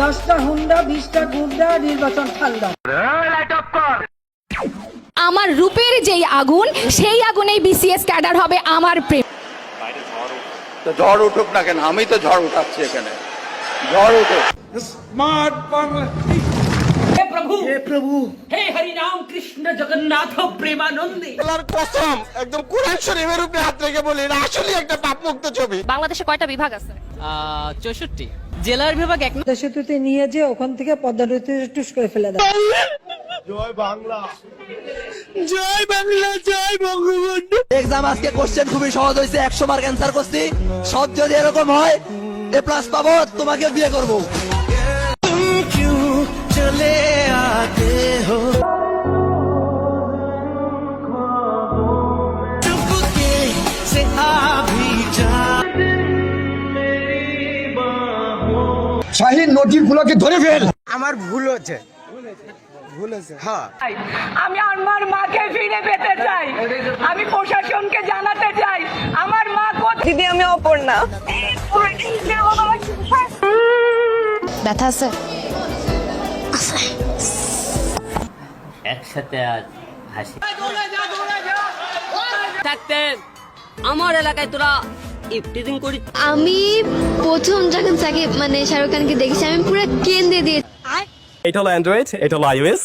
দশটা হুন্ডা বিশটা গুন্ডা নির্বাচন ঠান্ডা আমার রূপের যেই আগুন সেই আগুনেই বিসিএস ক্যাডার হবে আমার প্রেম। ঝড় উঠুক না কেন? আমি তো ঝড় উঠাচ্ছি এখানে। ঝড় উঠুক। স্মার্ট বাংলা। হে প্রভু। হে প্রভু। একদম হাত আসলে একটা ছবি। বাংলাদেশে কয়টা বিভাগ আছে? 64 জেলার বিভাগ এক সেতুতে নিয়ে যে ওখান থেকে পদ্মা নদীতে টুস করে ফেলে দেয়। জয় বাংলা। জয় বঙ্গবন্ধু। এক্সাম আজকে কোশ্চেন খুবই সহজ হয়েছে একশো মার্ক অ্যান্সার করছি। সব যদি এরকম হয় এ প্লাস পাবো তোমাকে বিয়ে করব। চলে আতে নদীগুলোকে ধরে ফেল। আমার ভুল হচ্ছে। ভুল হচ্ছে। হ্যাঁ। আমি আমার মাকে ফিরে পেতে চাই। আমি প্রশাসনকে জানাতে চাই। আমার মা দিদি আমি অপর্ণা ব্যথা আছে? একসাথে আজ হাসি। থাকতে আমার এলাকায় তোরা ইফটিজিং করি। আমি প্রথম যখন তাকে মানে শাহরুখ খানকে দেখেছি আমি পুরো কেন্দ্রে দিয়ে এটা হলো অ্যান্ড্রয়েড এটা হলো আইওএস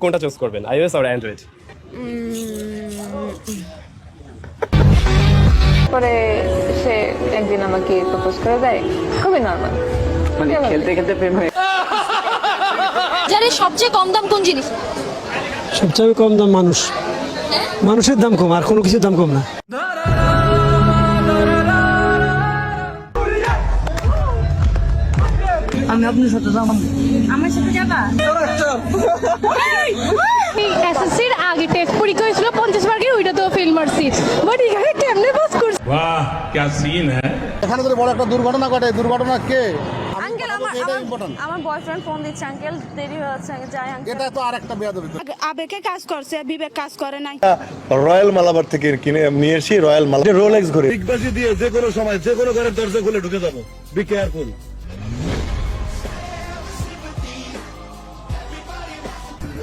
কোনটা চুজ করবেন? আইওএস আর অ্যান্ড্রয়েড পরে সে একদিন আমাকে প্রপোজ করে দেয়। খুবই নর্মাল মানে খেলতে খেলতে প্রেম হয়ে। জানি সবচেয়ে কম দাম কোন জিনিস? সবচেয়ে কম দাম মানুষ। মানুষের দাম কম আর কোনো কিছুর দাম কম না। এসএসসির আগে টেস্ট পরীক্ষা হয়েছিল পঞ্চাশ মার্কের ওইটা তো ফেল মারছি। বাট এখানে কেমনে পাস করছি? এখানে যদি বড় একটা দুর্ঘটনা ঘটে দুর্ঘটনা কে? আঙ্কেল আমার আমার বয়ফ্রেন্ড ফোন দিচ্ছে আঙ্কেল দেরি যাই আঙ্কেল এটা তো আর একটা বেয়াদবি আবেগে কাজ করছে বিবেক কাজ করে নাই। রয়্যাল মালাবার থেকে কিনে নিয়ে এসি রয়্যাল মালা রোলেক্স ঘড়ি বিগবাজি দিয়ে যে কোনো সময় যে কোনো ঘরের দরজা খুলে ঢুকে যাব। বি কেয়ারফুল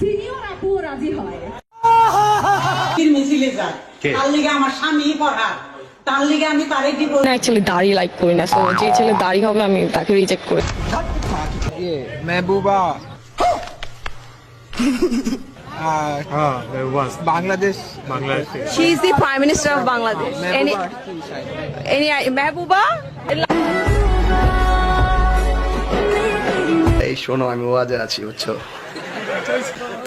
সিনিয়র আপুও রাজি হয়। মিছিলে যায়। তার লিগে আমার স্বামী পড়া। তার লিগে আমি তারে দিব অ্যাকচুয়ালি দাড়ি লাইক করি না সো যে ছেলে দাড়ি হবে আমি তাকে রিজেক্ট করি। Mehbooba. Bangladesh. Bangladesh. She is the prime minister of Bangladesh any any Mehbooba? এই শোনো আমি ওয়াজে আছি বুঝছ?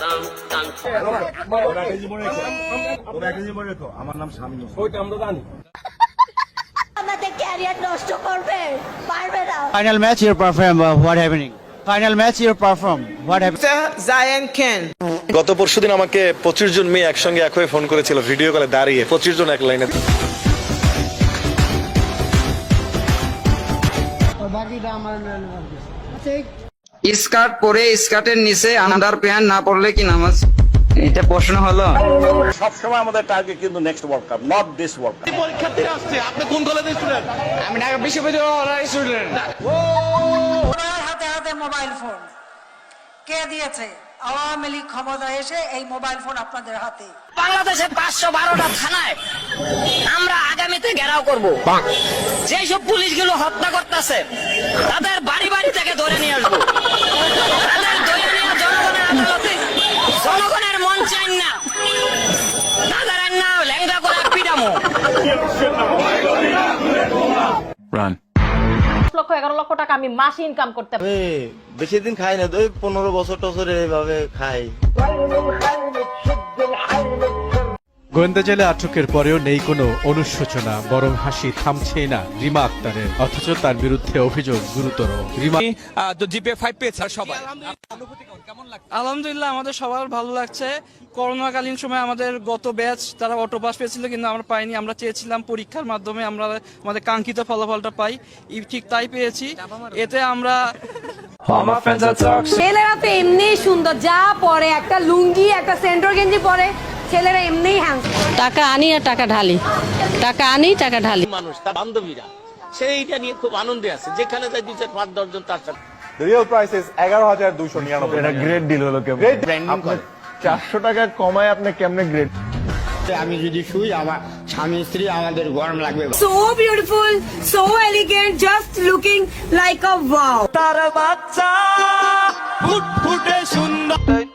কাম কাম কাম আমাদের ক্যারিয়ার নষ্ট করবে পারবে না। Final match your perform what happening final match your perform what গত পরশুদিন আমাকে পঁচিশ জন মেয়ে একসঙ্গে এক হয়ে ফোন করেছিল ভিডিও কলে দাঁড়িয়ে পঁচিশ জন এক লাইনে। স্কার্ট পরে স্কার্টের নিচে আন্ডার প্যান্ট না পরলে কি নামাজ? এটা প্রশ্ন হলো। সবসময় আমাদের টার্গেট কিন্তু next world cup not this world cup আমি ঢাকা বিশ্ববিদ্যালয়ের স্টুডেন্ট হাতে হাতে মোবাইল ফোন কে দিয়েছে? আওয়ামী লীগ ক্ষমতা এসে এই মোবাইল ফোন আপনাদের হাতে। বাংলাদেশে পাঁচশো বারোটা থানায় আমরা আগামীতে ঘেরাও করব। যেই সব পুলিশগুলো হত্যা করতেছে তাদের বাড়ি বাড়ি থেকে ধরে নিয়ে আসব। তাদের ধরে নিয়ে জনগণের আদালতে জনগণের মন চাই না। তাদের না ল্যাংদা করে পিটামো। রান লক্ষ এগারো লক্ষ টাকা আমি মাসে ইনকাম করতে বেশি দিন খাই না তো পনেরো বছর টছর এইভাবে খাই। গোয়েন্দা জেলে আটকের পরেও নেই কোনো অনুশোচনা বরং হাসি থামছে না রিমা আক্তারের। অথচ তার বিরুদ্ধে অভিযোগ গুরুতর। রিমা জিপে ফাইভ পেয়েছে সবাই। আলহামদুলিল্লাহ আমাদের সবার ভালো লাগছে। করোনাকালীন সময় আমাদের গত ব্যাচ তারা অটো পাস পেয়েছিল কিন্তু আমরা পাইনি। আমরা চেয়েছিলাম পরীক্ষার মাধ্যমে আমরা আমাদের কাঙ্ক্ষিত ফলাফলটা পাই। ঠিক তাই পেয়েছি। এতে আমরা ছেলেরা তো এমনি সুন্দর। যা পরে একটা লুঙ্গি একটা সেন্টর গেঞ্জি পরে। ছেলেরা এমনিই হ্যান্ডস টাকা আনি আর টাকা ঢালি। টাকা আনি টাকা ঢালি। মানুষ তার বান্ধবীরা। সেইটা নিয়ে খুব আনন্দে আছে। যেখানে যায় দুই চার পাঁচ দশজন তার সাথে। রিয়েল প্রাইস ইজ এগারো হাজার দুইশো নিরানব্বই এটা গ্রেট ডিল হলো কেমন চারশো টাকা কমায় আপনি কেমনে গ্রেট আমি যদি শুই আমার স্বামী স্ত্রী আমাদের গরম লাগবে। So beautiful so elegant just looking like a wow তার বাচ্চা ফুটফুটে সুন্দর।